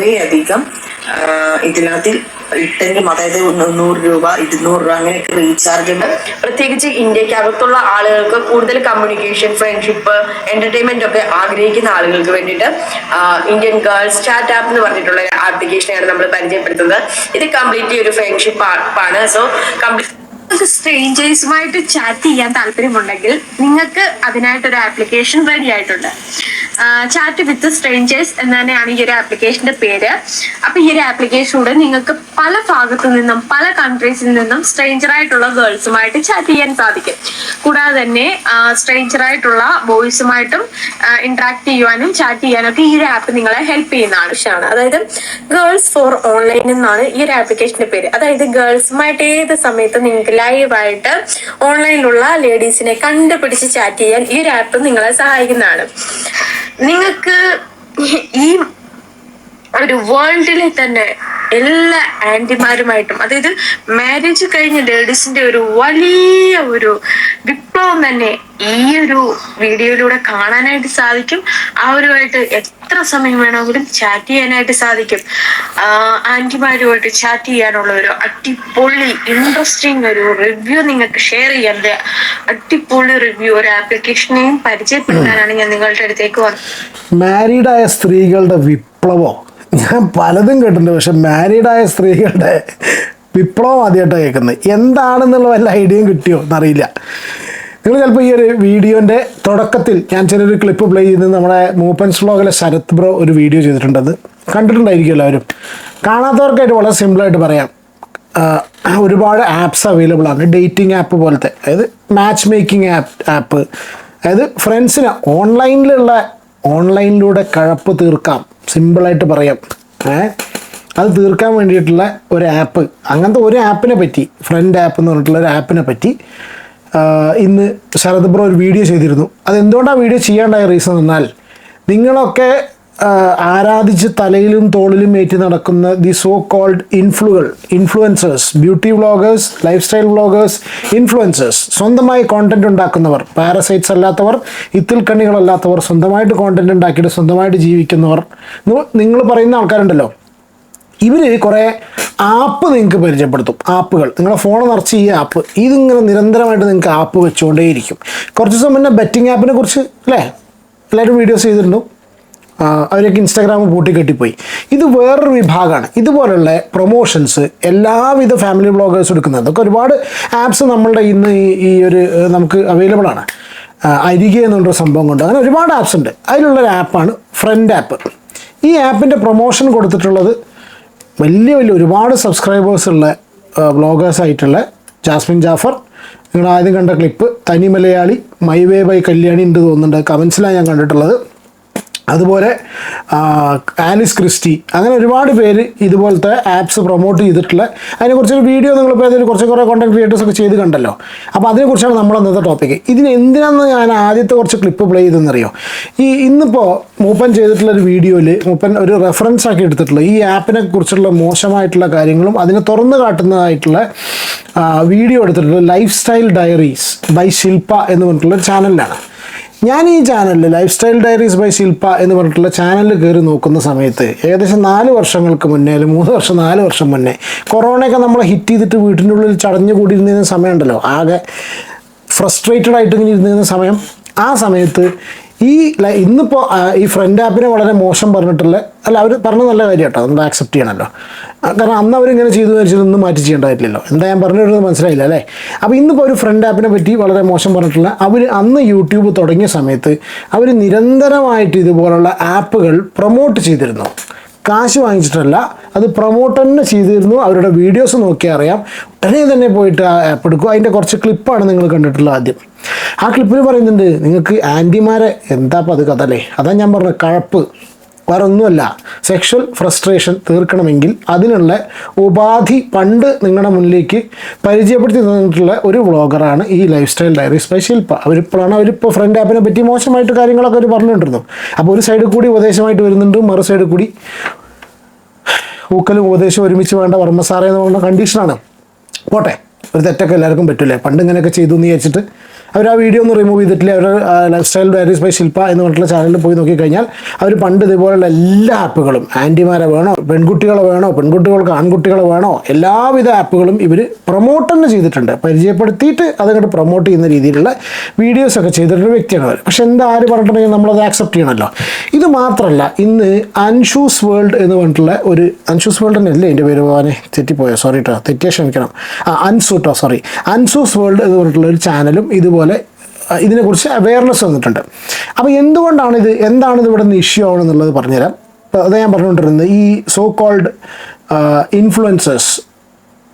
വളരെയധികം ഇതിനകത്ത് ഇട്ടെങ്കിൽ അതായത് നൂറ് രൂപ ഇരുന്നൂറ് രൂപ അങ്ങനെയൊക്കെ റീചാർജ് പ്രത്യേകിച്ച് ഇന്ത്യയ്ക്ക് അകത്തുള്ള ആളുകൾക്ക് കൂടുതൽ കമ്മ്യൂണിക്കേഷൻ ഫ്രണ്ട്ഷിപ്പ് എന്റർടൈൻമെന്റ് ഒക്കെ ആഗ്രഹിക്കുന്ന ആളുകൾക്ക് വേണ്ടിയിട്ട് ഇന്ത്യൻ ഗേൾസ് ചാറ്റ് ആപ്പ് എന്ന് പറഞ്ഞിട്ടുള്ള ആപ്ലിക്കേഷനെയാണ് നമ്മൾ പരിചയപ്പെടുത്തുന്നത്. ഇത് കംപ്ലീറ്റ്ലി ഒരു ഫ്രണ്ട്ഷിപ്പ് ആപ്പാണ് സോ കംപ്ലീറ്റ് നിങ്ങൾക്ക് സ്ട്രേഞ്ചേഴ്സുമായിട്ട് ചാറ്റ് ചെയ്യാൻ താല്പര്യമുണ്ടെങ്കിൽ നിങ്ങൾക്ക് അതിനായിട്ടൊരു ആപ്ലിക്കേഷൻ റെഡി ആയിട്ടുണ്ട്. ചാറ്റ് വിത്ത് സ്ട്രേഞ്ചേഴ്സ് എന്ന് തന്നെയാണ് ഈ ഒരു ആപ്ലിക്കേഷന്റെ പേര്. അപ്പൊ ഈ ഒരു ആപ്ലിക്കേഷനിലൂടെ നിങ്ങൾക്ക് പല ഭാഗത്തു നിന്നും പല കൺട്രീസിൽ നിന്നും സ്ട്രേഞ്ചർ ആയിട്ടുള്ള ഗേൾസുമായിട്ട് ചാറ്റ് ചെയ്യാൻ സാധിക്കും. കൂടാതെ തന്നെ സ്ട്രേഞ്ചർ ആയിട്ടുള്ള ബോയ്സുമായിട്ടും ഇന്ററാക്ട് ചെയ്യുവാനും ചാറ്റ് ചെയ്യാനും ഒക്കെ ഈ ഒരു ആപ്പ് നിങ്ങളെ ഹെൽപ്പ് ചെയ്യുന്ന ആവശ്യമാണ്. അതായത് ഗേൾസ് ഫോർ ഓൺലൈൻ എന്നാണ് ഈ ഒരു ആപ്ലിക്കേഷന്റെ പേര്. അതായത് ഗേൾസുമായിട്ട് ഏത് സമയത്ത് നിങ്ങൾക്ക് ലൈവായിട്ട് ഓൺലൈനിലുള്ള ലേഡീസിനെ കണ്ടുപിടിച്ച് ചാറ്റ് ചെയ്യാൻ ഈ ഒരു ആപ്പ് നിങ്ങളെ സഹായിക്കുന്നതാണ്. നിങ്ങൾക്ക് ഈ ഒരു വേൾഡിലെ തന്നെ എല്ലാ ആന്റിമാരുമായിട്ടും അതായത് മാരേജ് കഴിഞ്ഞ ലേഡീസിന്റെ ഒരു വലിയ ഒരു വിപ്ലവം തന്നെ ഈ ഒരു വീഡിയോയിലൂടെ കാണാനായിട്ട് സാധിക്കും. അവരുമായിട്ട് എത്ര സമയം വേണമെങ്കിലും ചാറ്റ് ചെയ്യാനായിട്ട് സാധിക്കും. ആന്റിമാരുമായിട്ട് ചാറ്റ് ചെയ്യാനുള്ള ഒരു അടിപൊളി ഇൻട്രസ്റ്റിംഗ് ഒരു റിവ്യൂ നിങ്ങൾക്ക് ഷെയർ ചെയ്യാൻ അടിപൊളി റിവ്യൂ ഒരു ആപ്ലിക്കേഷനെയും പരിചയപ്പെടുത്താനാണ് ഞാൻ നിങ്ങളുടെ അടുത്തേക്ക് വന്നത്. മാരീഡായ സ്ത്രീകളുടെ വിപ്ലവം. ഞാൻ പലതും കേട്ടിട്ടുണ്ട്. പക്ഷെ മാരീഡായ സ്ത്രീകളുടെ വിപ്ലവം ആദ്യമായിട്ടാണ് കേൾക്കുന്നത്. എന്താണെന്നുള്ള വല്ല ഐഡിയയും കിട്ടിയോ എന്നറിയില്ല. നിങ്ങൾ ചിലപ്പോൾ ഈ ഒരു വീഡിയോന്റെ തുടക്കത്തിൽ ഞാൻ ചെറിയൊരു ക്ലിപ്പ് പ്ലേ ചെയ്ത് നമ്മുടെ മൂപ്പൻസ് വ്ളോഗിലെ ശരത് ബ്രോ ഒരു വീഡിയോ ചെയ്തിട്ടുണ്ട്. അത് കണ്ടിട്ടുണ്ടായിരിക്കും എല്ലാവരും. കാണാത്തവർക്കായിട്ട് വളരെ സിമ്പിളായിട്ട് പറയാം. ഒരുപാട് ആപ്സ് അവൈലബിൾ ആണ്. ഡേറ്റിംഗ് ആപ്പ് പോലത്തെ. അതായത് മാച്ച് മേക്കിംഗ് ആപ്പ് ആപ്പ് അതായത് ഫ്രണ്ട്സിന് ഓൺലൈനിലുള്ള ഓൺലൈനിലൂടെ കഴപ്പ് തീർക്കാം. സിമ്പിളായിട്ട് പറയാം. ഏ? അത് തീർക്കാൻ വേണ്ടിയിട്ടുള്ള ഒരു ആപ്പ് അങ്ങനത്തെ ഒരു ആപ്പിനെ പറ്റി ഫ്രണ്ട് ആപ്പ് എന്ന് പറഞ്ഞിട്ടുള്ള ഒരു ആപ്പിനെ പറ്റി ഇന്ന് ശരത് ബ്രോ ഒരു വീഡിയോ ചെയ്തിരുന്നു. അത് എന്തുകൊണ്ടാണ് വീഡിയോ ചെയ്യാണ്ടായ റീസൺ എന്നാൽ നിങ്ങളൊക്കെ ആരാധിച്ച് തലയിലും തോളിലും ഏറ്റി നടക്കുന്ന the so called ഇൻഫ്ലുകൾ influencers beauty vloggers life style vloggers influencers സ്വന്തമായി കോണ്ടന്റ് ഉണ്ടാക്കുന്നവർ പാരസൈറ്റ്സ് അല്ലാത്തവർ ഇത്തിൽ കണ്ണികളല്ലാത്തവർ സ്വന്തമായിട്ട് കോണ്ടന്റ് ഉണ്ടാക്കിയിട്ട് സ്വന്തമായിട്ട് ജീവിക്കുന്നവർ. നിങ്ങൾ പറയുന്ന ആൾക്കാരുണ്ടല്ലോ. ഇവർ കുറേ ആപ്പ് നിങ്ങൾക്ക് പരിചയപ്പെടുത്തും. ആപ്പുകൾ. നിങ്ങളുടെ ഫോൺ നിറച്ച് ഈ ആപ്പ് ഇതിങ്ങനെ നിരന്തരമായിട്ട് നിങ്ങൾക്ക് ആപ്പ് വെച്ചുകൊണ്ടേയിരിക്കും. കുറച്ച് മുന്നേ ബെറ്റിംഗ് ആപ്പിനെ കുറിച്ച് അല്ലേ? എല്ലാവരും വീഡിയോസ് ചെയ്തിട്ടുണ്ടോ ആ, അവരൊക്കെ ഇൻസ്റ്റാഗ്രാം പൂട്ടി കെട്ടിപ്പോയി ഇത് വേറൊരു വിഭാഗമാണ് ഇതുപോലുള്ള പ്രൊമോഷൻസ് എല്ലാവിധ ഫാമിലി ബ്ലോഗേഴ്സ് എടുക്കുന്നത് അതൊക്കെ ഒരുപാട് ആപ്സ് നമ്മളുടെ ഇന്ന് ഈ ഒരു നമുക്ക് അവൈലബിൾ ആണ്. അരികെ എന്നുള്ളൊരു സംഭവം കൊണ്ട് അങ്ങനെ ഒരുപാട് ആപ്സ് ഉണ്ട്. അതിലുള്ളൊരു ആപ്പാണ് ഫ്രണ്ട് ആപ്പ് ഈ ആപ്പിന്റെ പ്രൊമോഷൻ കൊടുത്തിട്ടുള്ളത് വലിയ വലിയ ഒരുപാട് സബ്സ്ക്രൈബേഴ്സ് ഉള്ള ബ്ലോഗേഴ്സായിട്ടുള്ള ജാസ്മിൻ ജാഫർ നിങ്ങൾ ആദ്യം കണ്ട ക്ലിപ്പ് തനി മലയാളി മൈവേ ബൈ കല്യാണി ഉണ്ട് തോന്നുന്നുണ്ട്. കമൻസിലാണ് ഞാൻ കണ്ടിട്ടുള്ളത്. അതുപോലെ ആലിസ് ക്രിസ്റ്റി അങ്ങനെ ഒരുപാട് പേര് ഇതുപോലത്തെ ആപ്സ് പ്രൊമോട്ട് ചെയ്തിട്ടുള്ള അതിനെക്കുറിച്ചൊരു വീഡിയോ നിങ്ങളിപ്പോൾ ഏതെങ്കിലും കുറച്ച് കുറേ കോണ്ടന്റ് ക്രിയേറ്റേഴ്സ് ഒക്കെ ചെയ്ത് കണ്ടല്ലോ. അപ്പോൾ അതിനെക്കുറിച്ചാണ് നമ്മൾ ഇന്നത്തെ ടോപ്പിക്ക് ഇതിന് എന്തിനാണെന്ന് ഞാൻ ആദ്യത്തെ കുറച്ച് ക്ലിപ്പ് പ്ലേ ചെയ്തെന്നറിയോ ഈ ഇന്നിപ്പോൾ മൂപ്പൻ ചെയ്തിട്ടുള്ള ഒരു വീഡിയോയിൽ മൂപ്പൻ ഒരു റെഫറൻസ് ആക്കി എടുത്തിട്ടുള്ള ഈ ആപ്പിനെ കുറിച്ചുള്ള മോശമായിട്ടുള്ള കാര്യങ്ങളും അതിനെ തുറന്നു കാട്ടുന്നതായിട്ടുള്ള വീഡിയോ എടുത്തിട്ടുള്ള life style diaries by Shilpa എന്ന് പറഞ്ഞിട്ടുള്ള ഒരു ചാനലിലാണ് ഞാൻ ഈ ചാനലിൽ life style diaries by Shilpa എന്ന് പറഞ്ഞിട്ടുള്ള ചാനലിൽ കയറി നോക്കുന്ന സമയത്ത് ഏകദേശം നാല് വർഷങ്ങൾക്ക് മുന്നേ അല്ലെങ്കിൽ മൂന്ന് വർഷം നാല് വർഷം മുന്നേ കൊറോണയൊക്കെ നമ്മളെ ഹിറ്റ് ചെയ്തിട്ട് വീട്ടിന്റെ ഉള്ളിൽ ചടഞ്ഞു കൂടിയിരുന്ന സമയമുണ്ടല്ലോ. ആകെ ഫ്രസ്ട്രേറ്റഡ് ആയിട്ട് ഇങ്ങനെ ഇരുന്നിരുന്ന സമയം. ആ സമയത്ത് ഈ ഇന്നിപ്പോൾ ഈ ഫ്രണ്ട് ആപ്പിനെ വളരെ മോശം പറഞ്ഞിട്ടുള്ള അല്ല അവർ പറഞ്ഞ നല്ല കാര്യം കേട്ടോ നമ്മൾ ആക്സെപ്റ്റ് ചെയ്യണമല്ലോ കാരണം അന്ന് അവരിങ്ങനെ ചെയ്തു വെച്ചാൽ ഒന്നും മാറ്റി ചെയ്യേണ്ടതായിട്ടില്ലല്ലോ. എന്താ ഞാൻ പറഞ്ഞു വരുന്നത് മനസ്സിലായില്ല അല്ലേ? അപ്പോൾ ഇന്നിപ്പോൾ ഒരു ഫ്രണ്ട് ആപ്പിനെ പറ്റി വളരെ മോശം പറഞ്ഞിട്ടുള്ള അവർ അന്ന് യൂട്യൂബ് തുടങ്ങിയ സമയത്ത് അവർ നിരന്തരമായിട്ട് ഇതുപോലുള്ള ആപ്പുകൾ പ്രൊമോട്ട് ചെയ്തിരുന്നു. കാശ് വാങ്ങിച്ചിട്ടല്ല അത് പ്രൊമോട്ട് തന്നെ ചെയ്തിരുന്നു. അവരുടെ വീഡിയോസ് നോക്കിയാൽ അറിയാം. ഉടനെ തന്നെ പോയിട്ട് ആ ആപ്പ് എടുക്കും. അതിന്റെ കുറച്ച് ക്ലിപ്പാണ് നിങ്ങൾ കണ്ടിട്ടുള്ളത് ആദ്യം. ആ ക്ലിപ്പിൽ പറയുന്നുണ്ട് നിങ്ങൾക്ക് ആന്റിമാരെ എന്താ അപ്പം അത് കഥ അല്ലേ? അതാ ഞാൻ പറഞ്ഞത് കഴപ്പ്. വേറെ ഒന്നുമല്ല സെക്ഷൽ ഫ്രസ്ട്രേഷൻ തീർക്കണമെങ്കിൽ അതിനുള്ള ഉപാധി പണ്ട് നിങ്ങളുടെ മുന്നിലേക്ക് പരിചയപ്പെടുത്തി തന്നിട്ടുള്ള ഒരു വ്ളോഗറാണ് ഈ life style diaries by Shilpa അവരിപ്പോഴാണ് അവരിപ്പോൾ ഫ്രണ്ട് ആപ്പിനെ പറ്റി മോശമായിട്ട് കാര്യങ്ങളൊക്കെ അവർ പറഞ്ഞുകൊണ്ടിരുന്നു അപ്പോൾ ഒരു സൈഡിൽ കൂടി ഉപദേശമായിട്ട് വരുന്നുണ്ട് മറു സൈഡിൽ കൂടി ഊക്കലും ഉപദേശവും ഒരുമിച്ച് വേണ്ട വർമ്മസാറേ എന്ന് പറഞ്ഞ കണ്ടീഷനാണ് പോട്ടെ ഒരു തെറ്റൊക്കെ എല്ലാവർക്കും പറ്റില്ലേ പണ്ട് ഇങ്ങനെയൊക്കെ ചെയ്തു എന്ന് വിചാരിച്ചിട്ട് അവർ ആ വീഡിയോ ഒന്ന് റിമൂവ് ചെയ്തിട്ടില്ല? അവരുടെ life style diaries by Shilpa എന്ന് പറഞ്ഞിട്ടുള്ള ചാനലിൽ പോയി നോക്കിക്കഴിഞ്ഞാൽ അവർ പണ്ട് ഇതുപോലുള്ള എല്ലാ ആപ്പുകളും ആന്റിമാരെ വേണോ പെൺകുട്ടികളെ വേണോ പെൺകുട്ടികൾക്ക് ആൺകുട്ടികളെ വേണോ എല്ലാവിധ ആപ്പുകളും ഇവർ പ്രൊമോട്ട് തന്നെ ചെയ്തിട്ടുണ്ട്. പരിചയപ്പെടുത്തിയിട്ട് അതങ്ങോട്ട് പ്രൊമോട്ട് ചെയ്യുന്ന രീതിയിലുള്ള വീഡിയോസ് ഒക്കെ ചെയ്തിട്ടുള്ള വ്യക്തിയാണ് അവർ പക്ഷെ എന്താ ആര് പറഞ്ഞിട്ടുണ്ടെങ്കിൽ നമ്മളത് ആക്സെപ്റ്റ് ചെയ്യണമല്ലോ ഇത് മാത്രമല്ല ഇന്ന് അൻഷൂസ് വേൾഡ് എന്ന് പറഞ്ഞിട്ടുള്ള ഒരു അൻഷൂസ് വേൾഡ് തന്നെ അല്ലേ എന്റെ പേര് പോകാനെ തെറ്റിപ്പോയോ? സോറി കേട്ടോ തെറ്റിയ ക്ഷമിക്കണം. ആ അൻസു കേട്ടോ സോറി അൻസൂസ് വേൾഡ് എന്ന് പറഞ്ഞിട്ടുള്ള ഒരു ചാനലും ഇതുപോലെ ആ, ഇതിനെക്കുറിച്ച് അവയർനെസ് വന്നിട്ടുണ്ട്. അപ്പോൾ എന്തുകൊണ്ടാണ് ഇത് എന്താണ് ഇത് ഇവിടെ നിന്ന് ഇഷ്യൂ ആവണമെന്നുള്ളത് പറഞ്ഞുതരാം. അപ്പോൾ അത് ഞാൻ പറഞ്ഞുകൊണ്ടിരുന്നത് ഈ സോ കോൾഡ് ഇൻഫ്ലുവൻസേഴ്സ്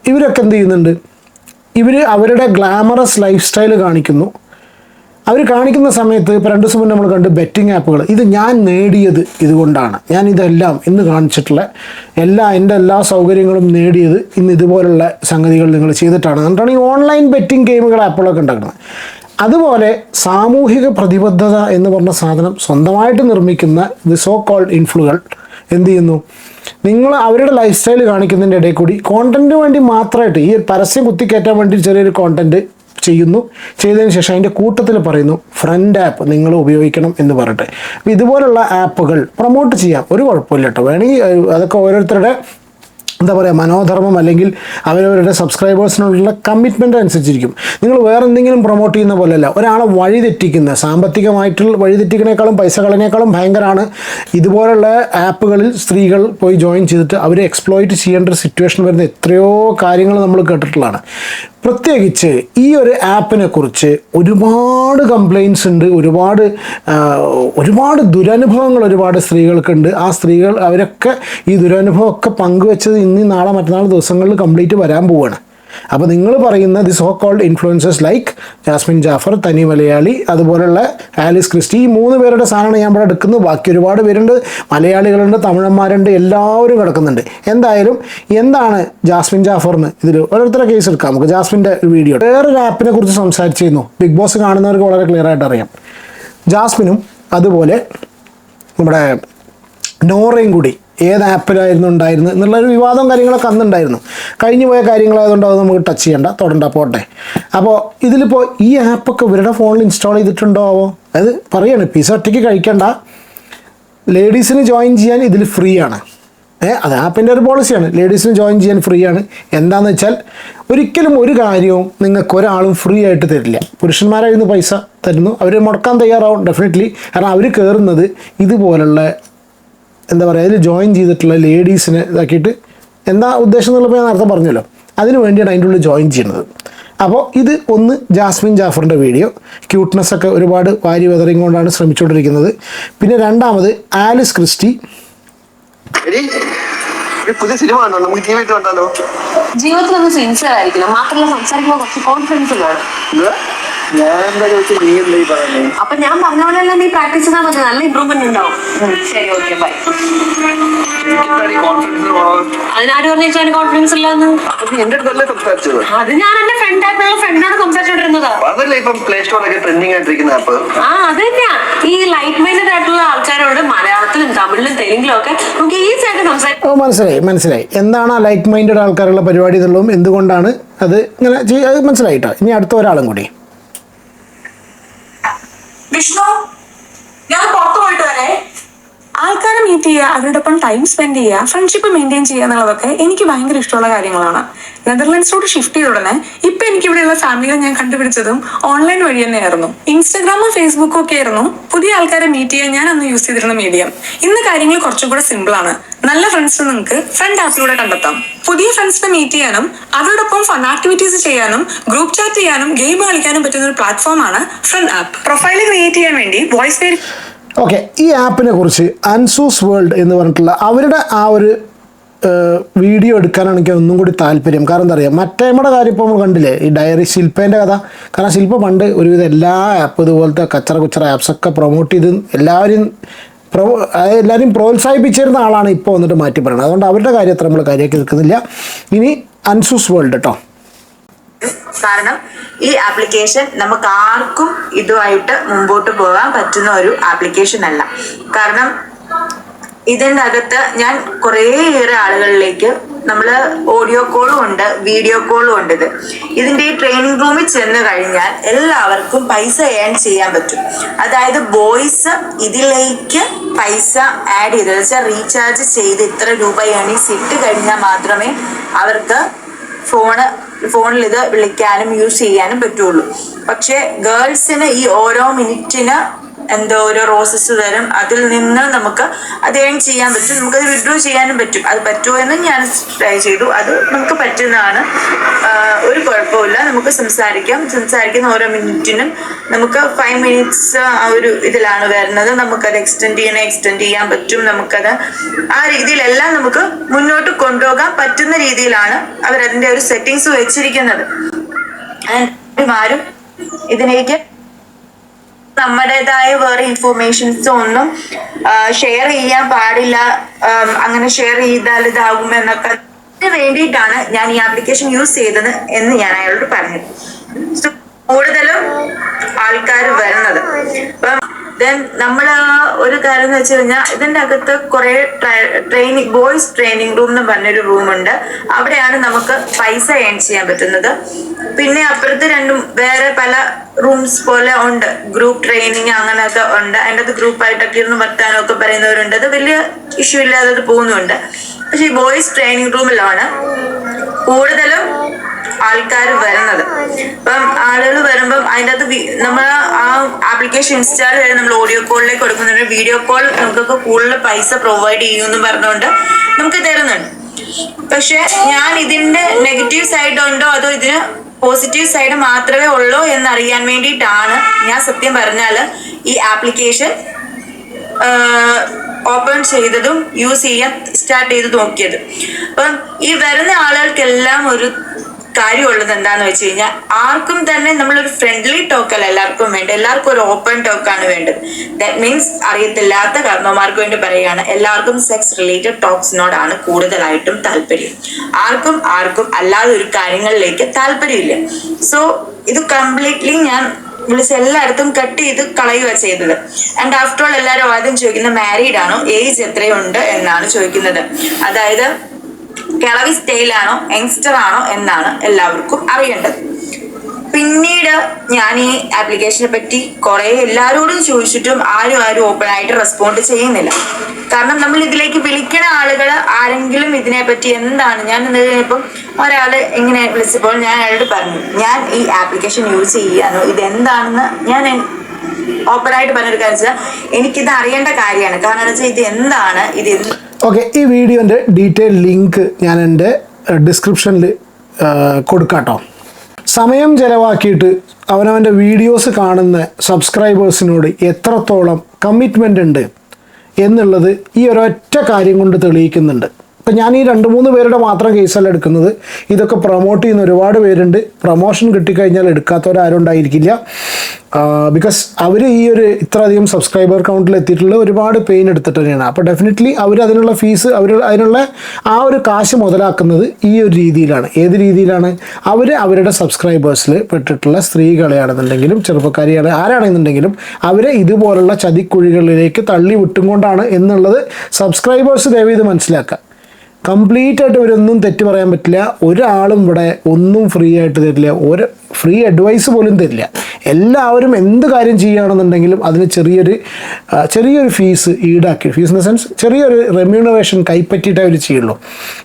ഇവരൊക്കെ എന്ത് ചെയ്യുന്നുണ്ട്? ഇവർ അവരുടെ ഗ്ലാമറസ് ലൈഫ് സ്റ്റൈൽ കാണിക്കുന്നു. അവർ കാണിക്കുന്ന സമയത്ത് ഇപ്പോൾ രണ്ട് ദിവസം മുന്നേ നമ്മൾ കണ്ട് ബെറ്റിംഗ് ആപ്പുകൾ ഇത് ഞാൻ നേടിയത് ഇതുകൊണ്ടാണ്. ഞാൻ ഇതെല്ലാം ഇന്ന് കാണിച്ചിട്ടുള്ള എല്ലാ എന്റെ എല്ലാ സൗകര്യങ്ങളും നേടിയത് ഇന്ന് ഇതുപോലുള്ള സംഗതികൾ നിങ്ങൾ ചെയ്തിട്ടാണ്. എന്നിട്ടാണ് ഈ ഓൺലൈൻ ബെറ്റിംഗ് ഗെയിമുകൾ ആപ്പുകളൊക്കെ ഉണ്ടാക്കുന്നത്. അതുപോലെ സാമൂഹിക പ്രതിബദ്ധത എന്ന് പറഞ്ഞ സാധനം സ്വന്തമായിട്ട് നിർമ്മിക്കുന്ന ദി സോ കോൾഡ് ഇൻഫ്ലുകൾ എന്ത് ചെയ്യുന്നു? നിങ്ങൾ അവരുടെ ലൈഫ് സ്റ്റൈൽ കാണിക്കുന്നതിന്റെ ഇടയിൽ കൂടി കോണ്ടന്റിന് വേണ്ടി മാത്രമായിട്ട് ഈ പരസ്യം കുത്തിക്കയറ്റാൻ വേണ്ടി ചെറിയൊരു കോണ്ടന്റ് ചെയ്യുന്നു. ചെയ്തതിന് ശേഷം അതിന്റെ കൂട്ടത്തിൽ പറയുന്നു ഫ്രണ്ട് ആപ്പ് നിങ്ങൾ ഉപയോഗിക്കണം എന്ന് പറഞ്ഞിട്ട്. ഇതുപോലുള്ള ആപ്പുകൾ പ്രൊമോട്ട് ചെയ്യാം. ഒരു കുഴപ്പമില്ല കേട്ടോ. വേണമെങ്കിൽ അതൊക്കെ ഓരോരുത്തരുടെ എന്താ പറയുക മനോധർമ്മം അല്ലെങ്കിൽ അവരവരുടെ സബ്സ്ക്രൈബേഴ്സിനോടുള്ള കമ്മിറ്റ്മെന്റ് അനുസരിച്ചിരിക്കും. നിങ്ങൾ വേറെ എന്തെങ്കിലും പ്രൊമോട്ട് ചെയ്യുന്ന പോലെയല്ല ഒരാളെ വഴിതെറ്റിക്കുന്ന സാമ്പത്തികമായിട്ടുള്ള വഴിതെറ്റിക്കണേക്കാളും പൈസ കളനേക്കാളും ഭയങ്കരമാണ് ഇതുപോലുള്ള ആപ്പുകളിൽ സ്ത്രീകൾ പോയി ജോയിൻ ചെയ്തിട്ട് അവരെ എക്സ്പ്ലോയിറ്റ് ചെയ്യേണ്ട ഒരു സിറ്റുവേഷൻ വരുന്ന എത്രയോ കാര്യങ്ങൾ നമ്മൾ കേട്ടിട്ടുള്ളതാണ്. പ്രത്യേകിച്ച് ഈ ഒരു ആപ്പിനെ കുറിച്ച് ഒരുപാട് കംപ്ലൈൻസ് ഉണ്ട് ഒരുപാട് ഒരുപാട് ദുരനുഭവങ്ങൾ ഒരുപാട് സ്ത്രീകൾക്കുണ്ട്. ആ സ്ത്രീകൾ അവരൊക്കെ ഈ ദുരനുഭവമൊക്കെ പങ്കുവെച്ചത് ഇന്ന് നാളെ മറ്റന്നാൾ ദിവസങ്ങളിൽ കംപ്ലീറ്റ് വരാൻ പോവുകയാണ് അപ്പോൾ നിങ്ങൾ പറയുന്ന the so called influencers like Jasmine Jaffar Thani Malayali അതുപോലുള്ള ആലിസ് ക്രിസ്റ്റി ഈ മൂന്ന് പേരുടെ സാധനമാണ് ഞാൻ ഇവിടെ എടുക്കുന്നത്. ബാക്കി ഒരുപാട് പേരുണ്ട് മലയാളികളുണ്ട് തമിഴന്മാരുണ്ട് എല്ലാവരും കിടക്കുന്നുണ്ട്. എന്തായാലും എന്താണ് ജാസ്മിൻ ജാഫറിന് ഇതിൽ ഓരോരുത്തരുടെ കേസ് എടുക്കാം. നമുക്ക് ജാസ്മിന്റെ ഒരു വീഡിയോ വേറൊരു ആപ്പിനെ കുറിച്ച് സംസാരിച്ചിരുന്നു. ബിഗ് ബോസ് കാണുന്നവർക്ക് വളരെ ക്ലിയർ ആയിട്ട് അറിയാം. ജാസ്മിനും അതുപോലെ നമ്മുടെ നോറയും കൂടി ഏത് ആപ്പിലായിരുന്നു ഉണ്ടായിരുന്നത് എന്നുള്ളൊരു വിവാദവും കാര്യങ്ങളൊക്കെ അന്നുണ്ടായിരുന്നു. കഴിഞ്ഞു പോയ കാര്യങ്ങളായതുകൊണ്ട് അത് നമുക്ക് ടച്ച് ചെയ്യണ്ട. തൊടണ്ട പോട്ടെ. അപ്പോൾ ഇതിലിപ്പോൾ ഈ ആപ്പൊക്കെ ഇവരുടെ ഫോണിൽ ഇൻസ്റ്റാൾ ചെയ്തിട്ടുണ്ടോ ആവോ? അത് പറയാണ് പിസ ഒറ്റയ്ക്ക് കഴിക്കണ്ട. ലേഡീസിന് ജോയിൻ ചെയ്യാൻ ഇതിൽ ഫ്രീ ആണ്. ഏഹ് അത് ആപ്പിന്റെ ഒരു പോളിസിയാണ് ലേഡീസിന് ജോയിൻ ചെയ്യാൻ ഫ്രീ ആണ്. എന്താണെന്ന് വെച്ചാൽ ഒരിക്കലും ഒരു കാര്യവും നിങ്ങൾക്ക് ഒരാളും ഫ്രീ ആയിട്ട് തരില്ല. പുരുഷന്മാരായിരുന്നു പൈസ തരുന്നു. അവർ മുടക്കാൻ തയ്യാറാവും ഡെഫിനറ്റ്ലി കാരണം അവർ കയറുന്നത് ഇതുപോലുള്ള എന്താ പറയുക അതിൽ ജോയിൻ ചെയ്തിട്ടുള്ള ലേഡീസിനെ ഇതാക്കിയിട്ട് എന്താ ഉദ്ദേശം എന്നുള്ളപ്പോൾ ഞാൻ നേരത്തെ പറഞ്ഞല്ലോ. അതിന് വേണ്ടിയാണ് അതിന്റെ ഉള്ളിൽ ജോയിൻ ചെയ്യുന്നത്. അപ്പോൾ ഇത് ഒന്ന് ജാസ്മിൻ ജാഫറിന്റെ വീഡിയോ ക്യൂട്ട്നെസ് ഒക്കെ ഒരുപാട് വാരി വെതറിങ് കൊണ്ടാണ് ശ്രമിച്ചുകൊണ്ടിരിക്കുന്നത്. പിന്നെ രണ്ടാമത് ആലിസ് ക്രിസ്റ്റി. എടി ഒരു പുതിയ സിനിമ കണ്ടോ? നമുക്ക് ടി കണ്ടാലോ? ജീവിതത്തിൽ ഒന്ന് സിൻസിയർ ആയിരിക്കണം മാത്രമല്ല സംസാരിക്കുമ്പോൾ കുറച്ച് കോൺഫിഡൻസ് വേണം അപ്പൊ ഞാൻ പറഞ്ഞ പോലെയല്ല നീ പ്രാക്ടീസ് ചെയ്താൽ മതി. നല്ല ഇമ്പ്രൂവ്മെന്റ് ഉണ്ടാവും. ശരി ഓക്കെ ബൈ അതിനാര് പറഞ്ഞു കോൺഫിഡൻസ് ഇല്ലാന്ന്? അത് നീ എന്റെ അടുത്തല്ലേ സംസാരിച്ചത്? അത് ഞാൻ എന്റെ ഫ്രണ്ട് ആയിട്ടുള്ള ഫ്രണ്ടാണ് സംസാരിച്ചോണ്ടിരുന്നത്. ആ അത് തന്നെയാ. ഈ ലൈറ്റ് മൈൻഡഡ് ആയിട്ടുള്ള ആൾക്കാരോട് മലയാളത്തിലും തമിഴിലും തെലുങ്കിലും ഒക്കെ നമുക്ക് ഈസി ആയിട്ട് സംസാരിക്കും. ഓ മനസ്സിലായി മനസ്സിലായി. എന്താണ് ആ ലൈക്ക് മൈൻഡഡ് ആൾക്കാരുള്ള പരിപാടി എന്നുള്ളതും? എന്തുകൊണ്ടാണ് അത് ഇങ്ങനെ മനസ്സിലായിട്ടോ? ഇനി അടുത്ത ഒരാളും കൂടി. വിഷ്ണു ഞാൻ പുറത്തു പോയിട്ട് വരേ ആൾക്കാരെ മീറ്റ് ചെയ്യുക അവരോടൊപ്പം ടൈം സ്പെൻഡ് ചെയ്യുക ഫ്രണ്ട്ഷിപ്പ് മെയിന്റെയിൻ ചെയ്യുക എന്നുള്ളതൊക്കെ എനിക്ക് ഭയങ്കര ഇഷ്ടമുള്ള കാര്യങ്ങളാണ്. നെതർലാൻഡ്സിലോട്ട് ഷിഫ്റ്റ് ചെയ്ത ഉടനെ ഇപ്പൊ എനിക്ക് ഇവിടെയുള്ള ഫാമിലിയെ ഞാൻ കണ്ടുപിടിച്ചതും ഓൺലൈൻ വഴി തന്നെയായിരുന്നു. ഇൻസ്റ്റാഗ്രാമും ഫേസ്ബുക്കും ഒക്കെ ആയിരുന്നു പുതിയ ആൾക്കാരെ മീറ്റ് ചെയ്യാൻ ഞാൻ അന്ന് യൂസ് ചെയ്തിരുന്ന മീഡിയം ഇന്ന് കാര്യങ്ങൾ കുറച്ചും കൂടെ സിമ്പിൾ ആണ്. നല്ല ഫ്രണ്ട്സിനെ നിങ്ങൾക്ക് ഫ്രണ്ട് ആപ്പിലൂടെ കണ്ടെത്താം. പുതിയ ഫ്രണ്ട്സിനെ മീറ്റ് ചെയ്യാനും അവരോടൊപ്പം ഫൺ ആക്ടിവിറ്റീസ് ചെയ്യാനും ഗ്രൂപ്പ് ചാറ്റ് ചെയ്യാനും ഗെയിം കളിക്കാനും പറ്റുന്ന ഒരു പ്ലാറ്റ്ഫോമാണ് ഫ്രണ്ട് ആപ്പ് പ്രൊഫൈൽ ക്രിയേറ്റ് ചെയ്യാൻ വേണ്ടി വോയിസ് ഓക്കെ ഈ ആപ്പിനെ കുറിച്ച് അൻസൂസ് വേൾഡ് എന്ന് പറഞ്ഞിട്ടുള്ള അവരുടെ ആ ഒരു വീഡിയോ എടുക്കാനാണ് എനിക്ക് ഒന്നും കൂടി താല്പര്യം. കാരണം എന്താ പറയുക മറ്റേമ്മയുടെ കാര്യം ഇപ്പോൾ നമ്മൾ കണ്ടില്ലേ? ഈ ഡയറി ശില്പേന്റെ കഥ. കാരണം ശില്പ പണ്ട് ഒരുവിധം എല്ലാ ആപ്പ് ഇതുപോലത്തെ കച്ചറ കുച്ചറ ആപ്സൊക്കെ പ്രൊമോട്ട് ചെയ്ത് എല്ലാവരും പ്രോ എല്ലാവരും പ്രോത്സാഹിപ്പിച്ചിരുന്ന ആളാണ് ഇപ്പോൾ വന്നിട്ട് മാറ്റി പറയുന്നത്. അതുകൊണ്ട് അവരുടെ കാര്യത്തിൽ നമ്മൾ കാര്യമാക്കി നിൽക്കുന്നില്ല ഇനി അൻസൂസ് വേൾഡ് കേട്ടോ കാരണം ഈ ആപ്ലിക്കേഷൻ നമുക്ക് ആർക്കും ഇതുമായിട്ട് മുമ്പോട്ട് പോകാൻ പറ്റുന്ന ഒരു ആപ്ലിക്കേഷൻ അല്ല. കാരണം ഇതിന്റെ അകത്ത് ഞാൻ കുറേയേറെ ആളുകളിലേക്ക് നമ്മൾ ഓഡിയോ കോളും ഉണ്ട് വീഡിയോ കോളും ഉണ്ട് ഇത്. ഇതിന്റെ ഈ ട്രെയിനിങ് റൂമിൽ ചെന്ന് കഴിഞ്ഞാൽ എല്ലാവർക്കും പൈസ ഏൺ ചെയ്യാൻ പറ്റും. അതായത് ബോയ്സ് ഇതിലേക്ക് പൈസ ആഡ് ചെയ്ത് വെച്ചാൽ റീചാർജ് ചെയ്ത് ഇത്ര രൂപ ഏണിങ്സ് ഇട്ട് കഴിഞ്ഞാൽ മാത്രമേ അവർക്ക് ഫോണ് ഫോണിൽ ഇത് വിളിക്കാനും യൂസ് ചെയ്യാനും പറ്റുള്ളൂ. പക്ഷേ ഗേൾസിന് ഈ ഓരോ മിനിറ്റിന് എന്തോ ഓരോ റോസസ് തരും. അതിൽ നിന്ന് നമുക്ക് അത് ഏൺ ചെയ്യാൻ പറ്റും. നമുക്കത് വിഡ്രോ ചെയ്യാനും പറ്റും. അത് പറ്റുമോ എന്ന് ഞാൻ ട്രൈ ചെയ്തു. അത് നമുക്ക് പറ്റുന്നതാണ്. ഒരു കുഴപ്പമില്ല നമുക്ക് സംസാരിക്കാം. സംസാരിക്കുന്ന ഓരോ മിനിറ്റിനും നമുക്ക് ഫൈവ് മിനിറ്റ്സ് ആ ഒരു ഇതിലാണ് വരുന്നത്. നമുക്കത് എക്സ്റ്റെൻഡ് ചെയ്യണേ എക്സ്റ്റെൻഡ് ചെയ്യാൻ പറ്റും. നമുക്കത് ആ രീതിയിലെല്ലാം നമുക്ക് മുന്നോട്ട് കൊണ്ടുപോകാൻ പറ്റുന്ന രീതിയിലാണ് അവരതിന്റെ ഒരു സെറ്റിങ്സ് വെച്ചിരിക്കുന്നത്. ആരും ഇതിലേക്ക് നമ്മുടേതായ വേറെ ഇൻഫോർമേഷൻസ് ഒന്നും ഷെയർ ചെയ്യാൻ പാടില്ല അങ്ങനെ ഷെയർ ചെയ്താൽ ഇതാകും എന്നൊക്കെ വേണ്ടിയിട്ടാണ് ഞാൻ ഈ ആപ്ലിക്കേഷൻ യൂസ് ചെയ്തത് എന്ന് ഞാൻ അയാളോട് പറഞ്ഞത്. കൂടുതലും ആൾക്കാർ വരുന്നത്. അപ്പം ദെൻ നമ്മൾ ഒരു കാര്യം എന്ന് വെച്ച് കഴിഞ്ഞാൽ ഇതിന്റെ അകത്ത് കുറെ ട്രെയിനിങ് ബോയ്സ് ട്രെയിനിങ് റൂം എന്ന് പറഞ്ഞൊരു റൂമുണ്ട് അവിടെയാണ് നമുക്ക് പൈസ ഏൺ ചെയ്യാൻ പറ്റുന്നത്. പിന്നെ അപ്പുറത്ത് രണ്ടും വേറെ പല റൂംസ് പോലെ ഉണ്ട്. ഗ്രൂപ്പ് ട്രെയിനിങ് അങ്ങനെയൊക്കെ ഉണ്ട്. അതിന്റെ അത് ഗ്രൂപ്പായിട്ടൊക്കെ ഇരുന്ന് വർത്താനം ഒക്കെ പറയുന്നവരുണ്ട്. അത് വലിയ ഇഷ്യൂ ഇല്ലാതെ അത് പോകുന്നുണ്ട്. പക്ഷേ ഈ ബോയ്സ് ട്രെയിനിങ് റൂമിലാണ് കൂടുതലും ആൾക്കാർ വരുന്നത്. അപ്പം ആളുകൾ വരുമ്പം അതിന്റെ അത് നമ്മൾ ആ ആപ്ലിക്കേഷൻ ഇൻസ്റ്റാൾ ചെയ്ത് നമ്മൾ ഓഡിയോ കോളിലേക്ക് കൊടുക്കുന്നുണ്ട്. വീഡിയോ കോൾ നമുക്കൊക്കെ കൂടുതൽ പൈസ പ്രൊവൈഡ് ചെയ്യുമെന്ന് പറഞ്ഞുകൊണ്ട് നമുക്ക് തരുന്നുണ്ട്. പക്ഷെ ഞാൻ ഇതിന്റെ നെഗറ്റീവ് സൈഡ് ഉണ്ടോ? അതോ ഇതിന് പോസിറ്റീവ് സൈഡ് മാത്രമേ ഉള്ളൂ എന്നറിയാൻ വേണ്ടിയിട്ടാണ് ഞാൻ സത്യം പറഞ്ഞാൽ ഈ ആപ്ലിക്കേഷൻ ഓപ്പൺ ചെയ്തതും യൂസ് ചെയ്യാൻ സ്റ്റാർട്ട് ചെയ്ത് നോക്കിയത്. അപ്പം ഈ വരുന്ന ആളുകൾക്കെല്ലാം ഒരു കാര്യമുള്ളത് എന്താന്ന് വെച്ച് കഴിഞ്ഞാൽ ആർക്കും തന്നെ നമ്മളൊരു ഫ്രണ്ട്ലി ടോക്കല്ല എല്ലാവർക്കും വേണ്ട എല്ലാവർക്കും ഒരു ഓപ്പൺ ടോക്ക് ആണ് വേണ്ടത്. ദാറ്റ് മീൻസ് അറിയത്തില്ലാത്ത കർമ്മമാർക്ക് വേണ്ടി പറയുകയാണ് എല്ലാവർക്കും സെക്സ് റിലേറ്റഡ് ടോക്സിനോടാണ് കൂടുതലായിട്ടും താല്പര്യം. ആർക്കും ആർക്കും അല്ലാതെ ഒരു കാര്യങ്ങളിലേക്ക് താല്പര്യമില്ല. സോ ഇത് കംപ്ലീറ്റ്ലി ഞാൻ വിളിച്ച് എല്ലായിടത്തും കട്ട് ചെയ്ത് കളയുക ചെയ്തത്. ആൻഡ് ആഫ്റ്റർ ഓൾ എല്ലാവരും ആദ്യം ചോദിക്കുന്നത് മാരീഡ് ആണോ? ഏജ് എത്രയുണ്ട്? എന്നാണ് ചോദിക്കുന്നത്. അതായത് കിളവി സ്റ്റൈലാണോ യങ്സ്റ്റർ ആണോ എന്നാണ് എല്ലാവർക്കും അറിയേണ്ടത്. പിന്നീട് ഞാൻ ഈ ആപ്ലിക്കേഷനെ പറ്റി കുറെ എല്ലാവരോടും ചോദിച്ചിട്ടും ആരും ആരും ഓപ്പൺ ആയിട്ട് റെസ്പോണ്ട് ചെയ്യുന്നില്ല. കാരണം നമ്മൾ ഇതിലേക്ക് വിളിക്കണ ആളുകൾ ആരെങ്കിലും ഇതിനെ പറ്റി എന്താണ്? ഞാൻ ഇപ്പം ഒരാൾ ഇങ്ങനെ വിളിച്ചപ്പോൾ ഞാൻ അയാളോട് പറഞ്ഞു ഞാൻ ഈ ആപ്ലിക്കേഷൻ യൂസ് ചെയ്യാനോ ഇതെന്താണെന്ന് ഞാൻ ഓപ്പൺ ആയിട്ട് പറഞ്ഞൊരു കാര്യം വെച്ചാൽ എനിക്കിത് അറിയേണ്ട കാര്യമാണ്. കാരണം എന്ന് വെച്ചാൽ ഇത് എന്താണ്? ഇത് എന്ത് ഓക്കെ ഈ വീഡിയോന്റെ ഡീറ്റെയിൽ ലിങ്ക് ഞാൻ എന്റെ ഡിസ്ക്രിപ്ഷനിൽ കൊടുക്കാട്ടോ. സമയം ചിലവാക്കിയിട്ട് അവനവന്റെ വീഡിയോസ് കാണുന്ന സബ്സ്ക്രൈബേഴ്സിനോട് എത്രത്തോളം കമ്മിറ്റ്മെന്റ് ഉണ്ട് എന്നുള്ളത് ഈ ഒരൊറ്റ കാര്യം കൊണ്ട് തെളിയിക്കുന്നുണ്ട്. ഇപ്പം ഞാൻ ഈ രണ്ട് മൂന്ന് പേരുടെ മാത്രം കേസല്ല എടുക്കുന്നത്. ഇതൊക്കെ പ്രൊമോട്ട് ചെയ്യുന്ന ഒരുപാട് പേരുണ്ട്. പ്രൊമോഷൻ കിട്ടിക്കഴിഞ്ഞാൽ എടുക്കാത്തവരാരും ഉണ്ടായിരിക്കില്ല ബിക്കോസ് അവർ ഈ ഒരു ഇത്രയധികം സബ്സ്ക്രൈബർ കൗണ്ടിൽ എത്തിയിട്ടുള്ള ഒരുപാട് പെയിൻ എടുത്തിട്ട് തന്നെയാണ്. അപ്പോൾ ഡെഫിനറ്റ്ലി അവർ അതിനുള്ള ഫീസ് അവർ അതിനുള്ള ആ ഒരു കാശ് മുതലാക്കുന്നത് ഈ ഒരു രീതിയിലാണ്. ഏത് രീതിയിലാണ്? അവർ അവരുടെ സബ്സ്ക്രൈബേഴ്സിൽ പെട്ടിട്ടുള്ള സ്ത്രീകളെയാണെന്നുണ്ടെങ്കിലും ചെറുപ്പക്കാരിയാണ് ആരാണെന്നുണ്ടെങ്കിലും അവരെ ഇതുപോലുള്ള ചതിക്കുഴികളിലേക്ക് തള്ളി വിട്ടും കൊണ്ടാണ് എന്നുള്ളത് സബ്സ്ക്രൈബേഴ്സ് ദയവ് ഇത് മനസ്സിലാക്കുക. കംപ്ലീറ്റ് ആയിട്ട് ഇവരൊന്നും തെറ്റ് പറയാൻ പറ്റില്ല. ഒരാളും ഇവിടെ ഒന്നും ഫ്രീ ആയിട്ട് തരില്ല. ഒരു ഫ്രീ അഡ്വൈസ് പോലും തരില്ല. എല്ലാവരും എന്ത് കാര്യം ചെയ്യുകയാണെന്നുണ്ടെങ്കിലും അതിന് ചെറിയൊരു ചെറിയൊരു ഫീസ് ഈടാക്കി. ഫീസ് ഇൻ ദ സെൻസ് ചെറിയൊരു റെമ്യൂണറേഷൻ കൈപ്പറ്റിയിട്ടേ അവർ ചെയ്യുള്ളൂ.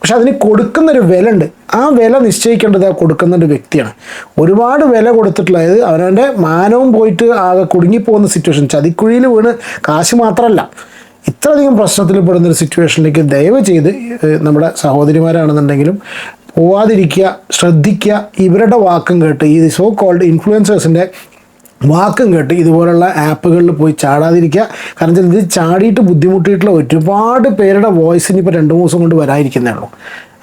പക്ഷെ അതിന് കൊടുക്കുന്നൊരു വില ഉണ്ട് ആ വില നിശ്ചയിക്കേണ്ടത് ആ കൊടുക്കുന്ന ഒരു വ്യക്തിയാണ്. ഒരുപാട് വില കൊടുത്തിട്ടുള്ള അതായത് അവനവന്റെ മാനവും പോയിട്ട് ആകെ കുടുങ്ങിപ്പോകുന്ന സിറ്റുവേഷൻ ചതിക്കുഴിയിൽ വീണ് കാശ് മാത്രമല്ല. ഇത്രയധികം പ്രശ്നത്തിൽ പെടുന്ന ഒരു സിറ്റുവേഷനിലേക്ക് ദയവ് ചെയ്ത് നമ്മുടെ സഹോദരിമാരാണെന്നുണ്ടെങ്കിലും പോവാതിരിക്കുക ശ്രദ്ധിക്കുക. ഇവരുടെ വാക്കും കേട്ട് ഈ സോ കോൾഡ് ഇൻഫ്ലുവൻസേഴ്സിന്റെ വാക്കും കേട്ട് ഇതുപോലുള്ള ആപ്പുകളിൽ പോയി ചാടാതിരിക്കുക. കാരണം വെച്ചാൽ ഇത് ചാടിയിട്ട് ബുദ്ധിമുട്ടിയിട്ടുള്ള ഒരുപാട് പേരുടെ വോയിസിന് ഇപ്പോൾ രണ്ട് മൂന്ന് ദിവസം കൊണ്ട് വരാതിരിക്കുന്നേ ഉള്ളൂ.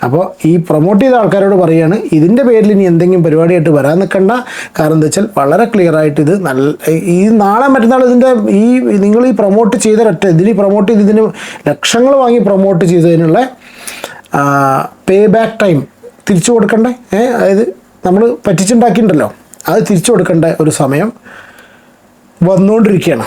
അപ്പോൾ ഈ പ്രൊമോട്ട് ചെയ്ത ആൾക്കാരോട് പറയുകയാണ് ഇതിന്റെ പേരിൽ ഇനി എന്തെങ്കിലും പരിപാടിയായിട്ട് വരാൻ നിൽക്കണ്ട. കാരണം എന്താ വെച്ചാൽ വളരെ ക്ലിയർ ആയിട്ട് ഇത് നല്ല ഈ നാളെ മറ്റന്നാൾ ഇതിന്റെ ഈ നിങ്ങൾ ഈ പ്രൊമോട്ട് ചെയ്ത ഒറ്റ ഇതിന് പ്രൊമോട്ട് ചെയ്ത് ഇതിന് ലക്ഷങ്ങൾ വാങ്ങി പ്രൊമോട്ട് ചെയ്തതിനുള്ള പേ ബാക്ക് ടൈം തിരിച്ചു കൊടുക്കണ്ടേ? അതായത് നമ്മൾ പറ്റിച്ചുണ്ടാക്കിയിട്ടുണ്ടല്ലോ. അത് തിരിച്ചു കൊടുക്കേണ്ട ഒരു സമയം വന്നുകൊണ്ടിരിക്കുകയാണ്.